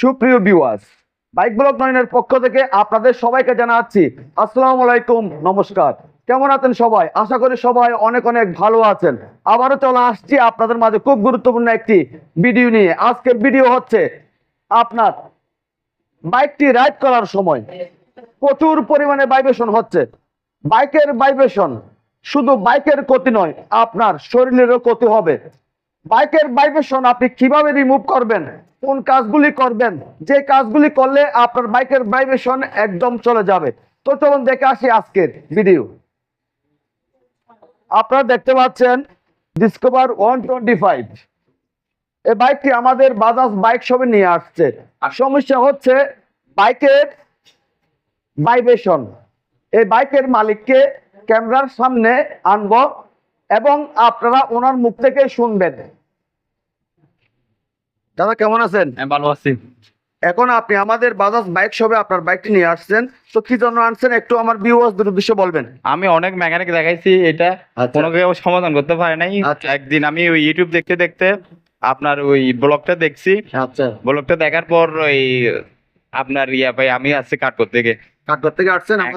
সুপ্রিয় viewers bike blog নয়নের পক্ষ থেকে আপনাদের সবাইকে জানাচ্ছি, আসসালামু আলাইকুম, নমস্কার। কেমন আছেন সবাই? আশা করি সবাই অনেক অনেক ভালো আছেন। আবারও চলে আসছি আপনাদের মাঝে খুব গুরুত্বপূর্ণ একটি ভিডিও নিয়ে। আজকের ভিডিও হচ্ছে আপনার বাইকটি রাইড করার সময় প্রচুর পরিমাণে ভাইব্রেশন হচ্ছে। বাইকের ভাইব্রেশন শুধু বাইকের ক্ষতি নয়, আপনার শরীরেরও ক্ষতি হবে। বাইকের ভাইব্রেশন আপনি কীভাবে রিমুভ করবেন? কোন কাজগুলি করবেন? যে কাজগুলি করলে আপনার বাইকের ভাইব্রেশন একদম চলে যাবে। তো চলুন দেখে আসি আজকের ভিডিও আপনারা দেখতে পাচ্ছেন ডিসকভার ওয়ান টোয়েন্টি ফাইভ এই বাইকটি আমাদের বাজাজ বাইক শপে নিয়ে আসছে। আর সমস্যা হচ্ছে বাইকের ভাইব্রেশন। এই বাইকের মালিককে ক্যামেরার সামনে আনব এবং আপনারা ওনার মুখ থেকে শুনবেন। দাদা কেমন আছেন? আমি ভালো আছি। এখন আপনি আমাদের বাজাজ বাইক শপে আপনার বাইকটি নিয়ে আসছেন। তো কি জন্য আনছেন? একটু আমার ভিউয়ার্সদের উদ্দেশ্যে বলবেন। আমি অনেক মেকানিক দেখাইছি এটা আচ্ছা। কোনো কেউ সমাধান করতে পারে নাই। আচ্ছা। একদিন আমি ওই ইউটিউব দেখতে দেখতে আপনার ওই ব্লগটা দেখছি। আচ্ছা। ব্লগটা দেখার পর ওই আপনার ইয়া ভাই আমি আসছি কাঠপুর থেকে। কাঠগড় থেকে আসছেন? হ্যাঁ,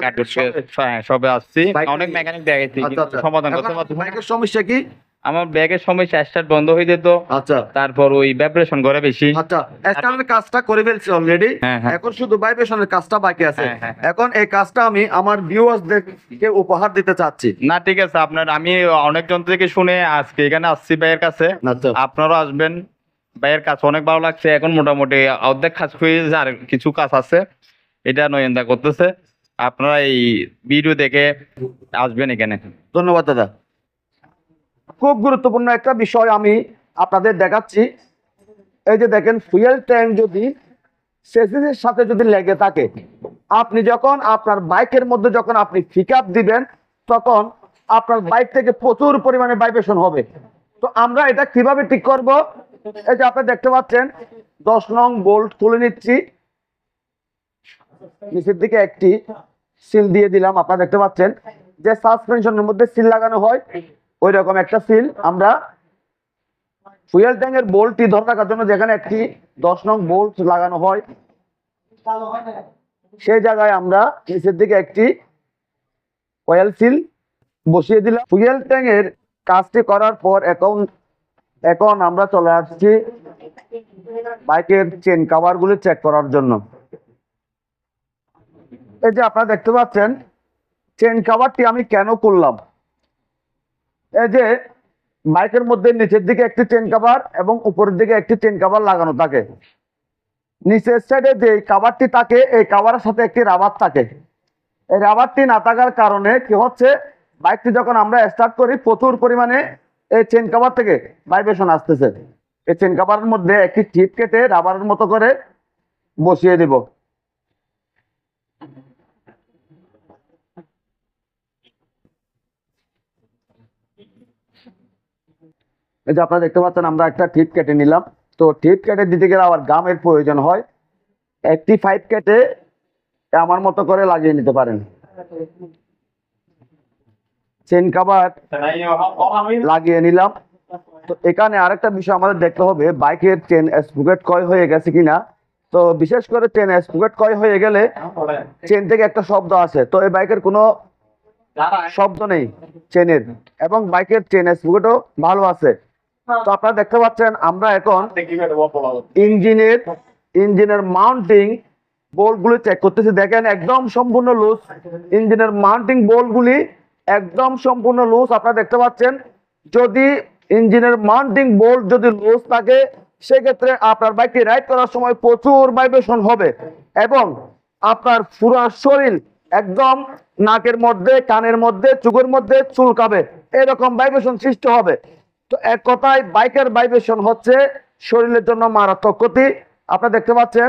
হ্যাঁ, সবে আসছি। অনেক মেকানিক দেখাইছি আচ্ছা। সমাধান করতে পারছি সমস্যা কি? আমার ব্যাগের সমস্যা স্টার্ট বন্ধ হয়ে যেত। আচ্ছা। তারপর ওই ভাইব্রেশন করে বেশি। আচ্ছা স্ট্যান্ডার্ড কাজটা করে ফেলছি অলরেডি হ্যাঁ, হ্যাঁ। এখন শুধু ভাইব্রেশনের কাজটা বাকি আছে। হ্যাঁ। এখন এই কাজটা আমি আমার ভিউয়ার্সদেরকে উপহার দিতে চাচ্ছি। না ঠিক আছে আপনার আমি অনেক অনেকজন থেকে শুনে আজকে এখানে আসছি ভাইয়ের কাছে। আচ্ছা। আপনারাও আসবেন। ভাইয়ের কাজ অনেক ভালো লাগছে। এখন মোটামুটি অর্ধেক কাজ হয়ে আর কিছু কাজ আছে এটা নয়নদা করতেছে। আপনারা এই ভিডিও দেখে আসবেন এখানে। ধন্যবাদ দাদা। খুব গুরুত্বপূর্ণ একটা বিষয় আমি আপনাদের দেখাচ্ছি। এই যে দেখেন ফুয়েল ট্যাঙ্ক যদি সেসিসের সাথে যদি লেগে থাকে, আপনি যখন আপনার বাইকের মধ্যে যখন আপনি পিক দিবেন, তখন আপনার বাইক থেকে প্রচুর পরিমাণে ভাইব্রেশন হবে। তো আমরা এটা কীভাবে ঠিক করব? এই যে আপনি দেখতে পাচ্ছেন, দশ নং বোল্ট তুলে নিচ্ছি। নিচের দিকে একটি সিল দিয়ে দিলাম, আপনারা দেখতে পাচ্ছেন যে সাসপেনশনের মধ্যে সিল লাগানো হয়। ওই রকম একটা সিল আমরা ফুয়েল ট্যাঙ্কের বোল্টটি ধরে রাখার জন্য যেখানে একটি দশ নং বোল্ট লাগানো হয়, সেই জায়গায় আমরা নিচের দিকে একটি অয়েল সিল বসিয়ে দিলাম। ফুয়েল ট্যাঙ্কের কাজটি করার পর এখন এখন আমরা চলে আসছি বাইকের চেন কাভারগুলি চেক করার জন্য। এই যে আপনারা দেখতে পাচ্ছেন চেন কাভারটি আমি কেন করলাম? এই যে বাইকের মধ্যে নিচের দিকে একটি চেন কাভার এবং উপরের দিকে একটি চেন কাভার লাগানো থাকে। নিচের সাইডে যে কাভারটি থাকে, এই কাভারের সাথে একটি রাবার থাকে। এই রাবারটি না থাকার কারণে কি হচ্ছে বাইকটি যখন আমরা স্টার্ট করি, প্রচুর পরিমাণে এই চেন কাভার থেকে ভাইব্রেশন আসতেছে। এই চেন কাভারের মধ্যে একটি টিপ কেটে রাবারের মতো করে বসিয়ে দিব। এই যে আপনারা দেখতে পাচ্ছেন, আমরা একটা টিপ কেটে নিলাম। তো টিপ কেটে দিতে গেলে আবার গামের প্রয়োজন হয়। একটি ফাইভ কেটে আমার মতো করে লাগিয়ে নিতে পারেন। চেন কাবার লাগিয়ে নিলাম। তো এখানে আরেকটা বিষয় আমাদের দেখতে হবে, বাইকের চেন স্পুকেট কয় হয়ে গেছে কিনা। তো বিশেষ করে চেন স্পুকেট কয় হয়ে গেলে চেন থেকে একটা শব্দ আসে। তো এই বাইকের কোনো শব্দ নেই চেনের। এবং বাইকের চেন স্পুকেটও ভালো আছে। তো আপনারা দেখতে পাচ্ছেন আমরা এখন ইঞ্জিনের ইঞ্জিনের মাউন্টিং বোল্টগুলি চেক করতেছি। দেখেন একদম সম্পূর্ণ লুজ ইঞ্জিনের মাউন্টিং বোল্টগুলি একদম সম্পূর্ণ লুজ আপনারা দেখতে পাচ্ছেন যদি ইঞ্জিনের মাউন্টিং বোল্ট যদি লুজ থাকে সেক্ষেত্রে আপনার বাইকটি রাইড করার সময় প্রচুর ভাইব্রেশন হবে এবং আপনার পুরো শরীর একদম নাকের মধ্যে কানের মধ্যে চুকের মধ্যে চুলকাবে। এরকম ভাইব্রেশন সৃষ্টি হবে। তো এক কথায় বাইকের ভাইব্রেশন হচ্ছে শরীরের জন্য মারাত্মক ক্ষতি। আপনারা দেখতে পাচ্ছেন,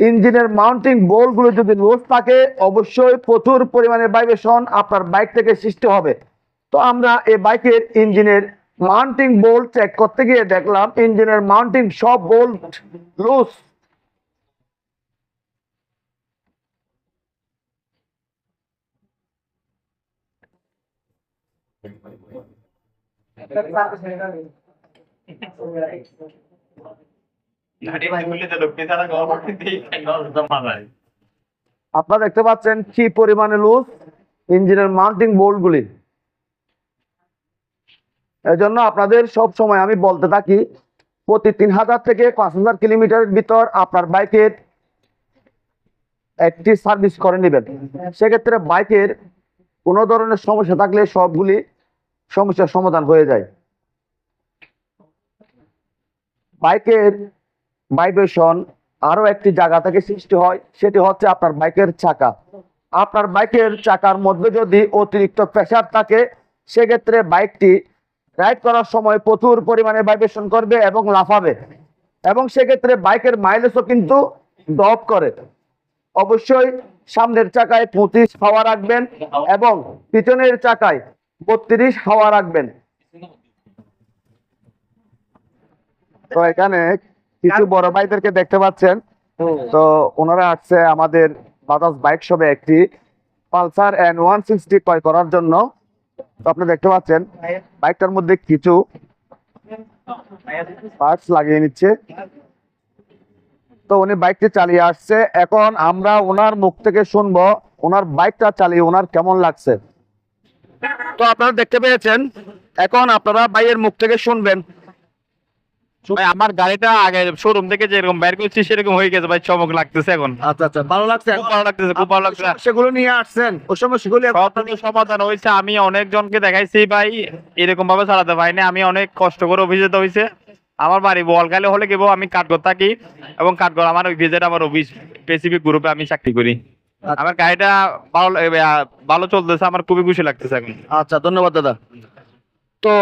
ইঞ্জিনের মাউন্টিং বোল্টগুলো যদি লুজ থাকে, অবশ্যই প্রচুর পরিমাণে ভাইব্রেশন আপনার বাইক থেকে সৃষ্টি হবে। তো আমরা এই বাইকের ইঞ্জিনের মাউন্টিং বোল্ট চেক করতে গিয়ে দেখলাম, ইঞ্জিনের মাউন্টিং সব বোল্ট লুজ। আপনারা দেখতে পাচ্ছেন কি পরিমাণে লুজ ইঞ্জিনের মাউন্টিং বোল্টগুলি এজন্য আপনাদের সব সময় আমি বলতে থাকি প্রতি তিন হাজার থেকে পাঁচ হাজার কিলোমিটারের ভিতর আপনার বাইকের একটি সার্ভিস করে নেবেন। সেক্ষেত্রে বাইকের কোনো ধরনের সমস্যা থাকলে সবগুলি সমস্যার সমাধান হয়ে যায়। বাইকের ভাইব্রেশন আরও একটি জায়গা থেকে সৃষ্টি হয়, সেটি হচ্ছে আপনার বাইকের চাকা। আপনার বাইকের চাকার মধ্যে যদি অতিরিক্ত প্রেশার থাকে, সেক্ষেত্রে বাইকটি রাইড করার সময় প্রচুর পরিমাণে ভাইব্রেশন করবে এবং লাফাবে। এবং সেক্ষেত্রে বাইকের মাইলেজও কিন্তু ড্রপ করে। অবশ্যই সামনের চাকায় পঁচিশ হাওয়া রাখবেন এবং পিছনের চাকায় বত্রিশ হাওয়া রাখবেন। তো এখানে কিছু বড় ভাইদেরকে দেখতে পাচ্ছেন। তো ওনারা আসছে আমাদের বাজাজ বাইক শপে একটি পালসার এন ওয়ান সিক্সটি ক্রয় করার জন্য। তো আপনি দেখতে পাচ্ছেন বাইকটার মধ্যে কিছু পার্টস লাগিয়ে নিচ্ছে। তো উনি বাইকটি চালিয়ে আসছে। এখন আমরা ওনার মুখ থেকে শুনব ওনার বাইকটা চালিয়ে ওনার কেমন লাগছে। তো আপনারা দেখতে পেয়েছেন এখন আপনারা বাইয়ের মুখ থেকে শুনবেন। আমার গাড়িটা আগে শোরুম থেকে যেরকম বের করছি সেরকম হয়ে গেছে। ভাই চমক লাগতেছে এখন। আচ্ছা আচ্ছা ভালো লাগছে? খুব ভালো লাগতেছে খুব ভালো লাগছে। সেগুলো নিয়ে আসছেন। ওই সমস্যাগুলি সমাধান হয়েছে। আমি অনেকজনকে দেখাইছি ভাই এরকম ভাবে চালাতে পারিনি। আমি অনেক কষ্ট করে যেতে হয়েছে। আমার বাড়ি বলকালে হলে গেবো আমি কাঠগড় থাকি এবং কাঠগড় আমার ভিজেট আমার অফিস স্পেসিফিক গ্রুপে আমি চাকরি করি। আমার গাড়িটা ভালো ভালো চলতেছে আমার খুবই খুশি লাগতেছে এখন। আচ্ছা ধন্যবাদ দাদা। তো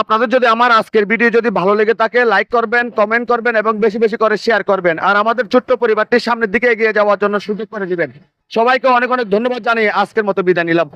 আপনাদের যদি আমার আজকের ভিডিও যদি ভালো লেগে থাকে লাইক করবেন কমেন্ট করবেন এবং বেশি বেশি করে শেয়ার করবেন। আর আমাদের ছোট্ট পরিবারটির সামনের দিকে এগিয়ে যাওয়ার জন্য সুযোগ করে দিবেন। সবাইকে অনেক অনেক ধন্যবাদ জানিয়ে আজকের মতো বিদায় নিলাম।